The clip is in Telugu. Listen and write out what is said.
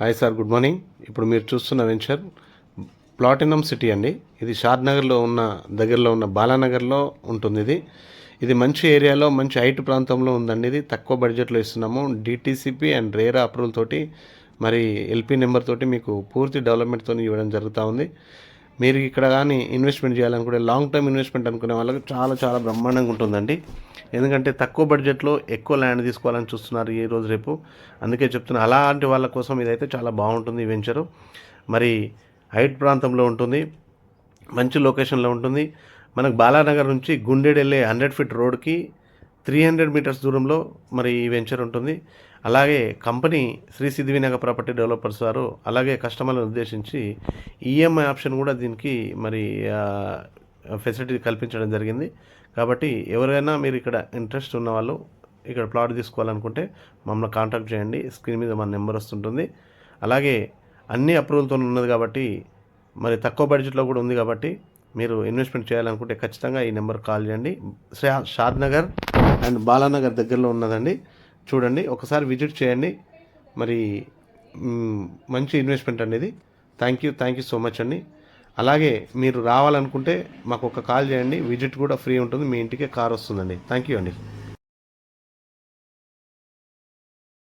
Hi sir good morning. ఇప్పుడు మీరు చూస్తున్న వెంచర్ ప్లాటినం సిటీ అండి. ఇది షాద్ నగర్లో ఉన్న దగ్గరలో ఉన్న బాలానగర్లో ఉంటుంది ఇది. ఇది మంచి ఏరియాలో మంచి హైట్ ప్రాంతంలో ఉందండి ఇది. తక్కువ బడ్జెట్లో ఇస్తున్నాము. డిటీసీపీ అండ్ రేరా అప్రూవల్ తోటి మరి ఎల్పీ నెంబర్ తోటి మీకు పూర్తి డెవలప్మెంట్తో ఇవ్వడం జరుగుతూ ఉంది. మీరు ఇక్కడ కానీ ఇన్వెస్ట్మెంట్ చేయాలనుకుంటే లాంగ్ టర్మ్ ఇన్వెస్ట్మెంట్ అనుకునే వాళ్ళకి చాలా చాలా బ్రహ్మాండంగా ఉంటుందండి. ఎందుకంటే తక్కువ బడ్జెట్లో ఎక్కువ ల్యాండ్ తీసుకోవాలని చూస్తున్నారు ఈ రోజు రేపు. అందుకే చెప్తున్నా అలాంటి వాళ్ళ కోసం ఇదైతే చాలా బాగుంటుంది ఈ వెంచరు మరి హైట్ ప్రాంతంలో ఉంటుంది మంచి లొకేషన్లో ఉంటుంది. మనకు బాలానగర్ నుంచి గుండెడు వెళ్ళే హండ్రెడ్ ఫీట్ రోడ్కి త్రీ హండ్రెడ్ మీటర్స్ దూరంలో మరి ఈ వెంచర్ ఉంటుంది. అలాగే company Shri Siddhivinayaka property developers వారు అలాగే కస్టమర్లను ఉద్దేశించి ఈఎంఐ ఆప్షన్ కూడా దీనికి మరి ఫెసిలిటీ కల్పించడం జరిగింది. కాబట్టి ఎవరైనా మీరు ఇక్కడ ఇంట్రెస్ట్ ఉన్న వాళ్ళు ఇక్కడ ప్లాట్ తీసుకోవాలనుకుంటే మమ్మల్ని కాంటాక్ట్ చేయండి. స్క్రీన్ మీద మన నెంబర్ వస్తుంటుంది. అలాగే అన్ని అప్రూవల్తో ఉన్నది కాబట్టి మరి తక్కువ బడ్జెట్లో కూడా ఉంది కాబట్టి మీరు ఇన్వెస్ట్మెంట్ చేయాలనుకుంటే ఖచ్చితంగా ఈ నెంబర్ కాల్ చేయండి. షాద్ నగర్ అండ్ బాలానగర్ దగ్గరలో ఉన్నదండి. చూడండి ఒకసారి విజిట్ చేయండి. మరి మంచి ఇన్వెస్ట్మెంట్ అనేది thank you thank you so much అండి. అలాగే మీరు రావాలనుకుంటే మాకు ఒక కాల్ చేయండి. విజిట్ కూడా ఫ్రీ ఉంటుంది. మీ ఇంటికే కార్ వస్తుందండి. థ్యాంక్ యూ అండి.